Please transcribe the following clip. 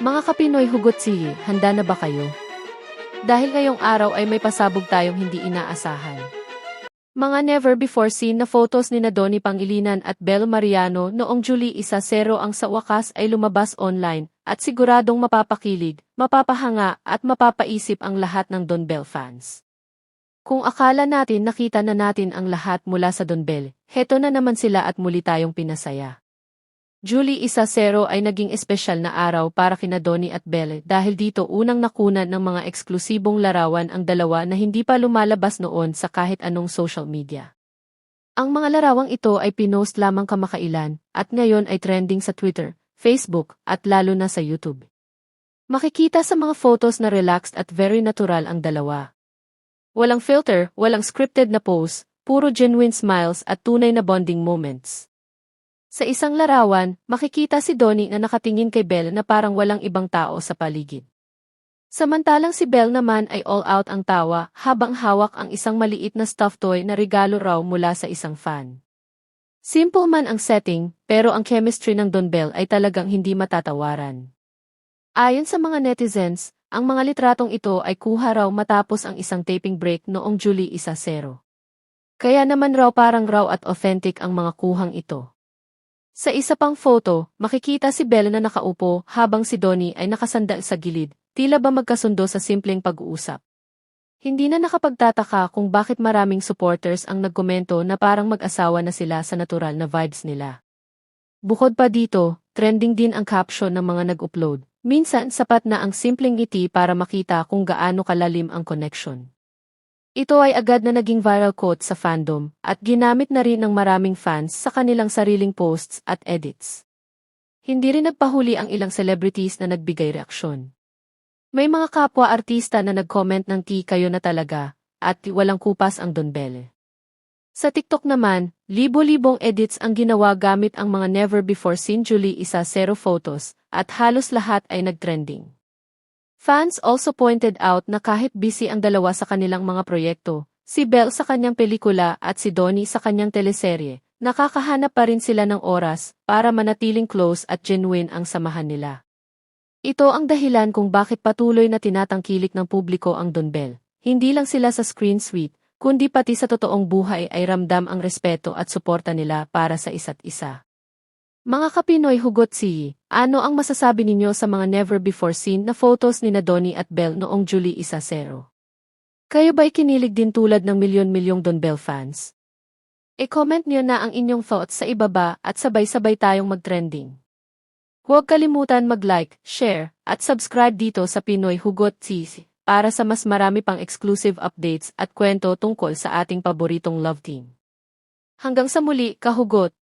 Mga kapinoy hugot siye, handa na ba kayo? Dahil ngayong araw ay may pasabog tayong hindi inaasahan. Mga never before seen na photos ni Nadoni Pangilinan at Bel Mariano noong Julie 1-0 ang sa wakas ay lumabas online at siguradong mapapakilig, mapapahanga at mapapaisip ang lahat ng Don Bell fans. Kung akala natin nakita na natin ang lahat mula sa Don Bell, heto na naman sila at muli tayong pinasaya. Julie 1-0 ay naging espesyal na araw para kina Donnie at Belle dahil dito unang nakunan ng mga eksklusibong larawan ang dalawa na hindi pa lumalabas noon sa kahit anong social media. Ang mga larawang ito ay pinost lamang kamakailan at ngayon ay trending sa Twitter, Facebook at lalo na sa YouTube. Makikita sa mga photos na relaxed at very natural ang dalawa. Walang filter, walang scripted na pose, puro genuine smiles at tunay na bonding moments. Sa isang larawan, makikita si Donnie na nakatingin kay Belle na parang walang ibang tao sa paligid. Samantalang si Belle naman ay all out ang tawa habang hawak ang isang maliit na stuffed toy na regalo raw mula sa isang fan. Simple man ang setting, pero ang chemistry ng Don Bell ay talagang hindi matatawaran. Ayon sa mga netizens, ang mga litratong ito ay kuha raw matapos ang isang taping break noong July 1-0. Kaya naman raw parang raw at authentic ang mga kuhang ito. Sa isa pang photo, makikita si Bella na nakaupo habang si Donnie ay nakasandal sa gilid, tila ba magkasundo sa simpleng pag-uusap. Hindi na nakapagtataka kung bakit maraming supporters ang nagkomento na parang mag-asawa na sila sa natural na vibes nila. Bukod pa dito, trending din ang caption ng mga nag-upload. Minsan sapat na ang simpleng ngiti para makita kung gaano kalalim ang connection. Ito ay agad na naging viral quote sa fandom at ginamit na rin ng maraming fans sa kanilang sariling posts at edits. Hindi rin nagpahuli ang ilang celebrities na nagbigay reaksyon. May mga kapwa-artista na nag-comment ng ti kayo na talaga at walang kupas ang Don Belle. Sa TikTok naman, libo-libong edits ang ginawa gamit ang mga never before seen Julie isa zero photos at halos lahat ay nagtrending. Fans also pointed out na kahit busy ang dalawa sa kanilang mga proyekto, si Belle sa kanyang pelikula at si Donnie sa kanyang teleserye, nakakahanap pa rin sila ng oras para manatiling close at genuine ang samahan nila. Ito ang dahilan kung bakit patuloy na tinatangkilik ng publiko ang Don Bell. Hindi lang sila sa screen suite, kundi pati sa totoong buhay ay ramdam ang respeto at suporta nila para sa isa't isa. Mga kapinoy hugot si, ano ang masasabi ninyo sa mga never before seen na photos ni Donnie at Belle noong Julie 1-0? Kayo ba'y kinilig din tulad ng milyon-milyong Don Bell fans? E-comment niyo na ang inyong thoughts sa ibaba at sabay-sabay tayong mag-trending. Huwag kalimutan mag-like, share, at subscribe dito sa Pinoy Hugot TV para sa mas marami pang exclusive updates at kwento tungkol sa ating paboritong love team. Hanggang sa muli, kahugot!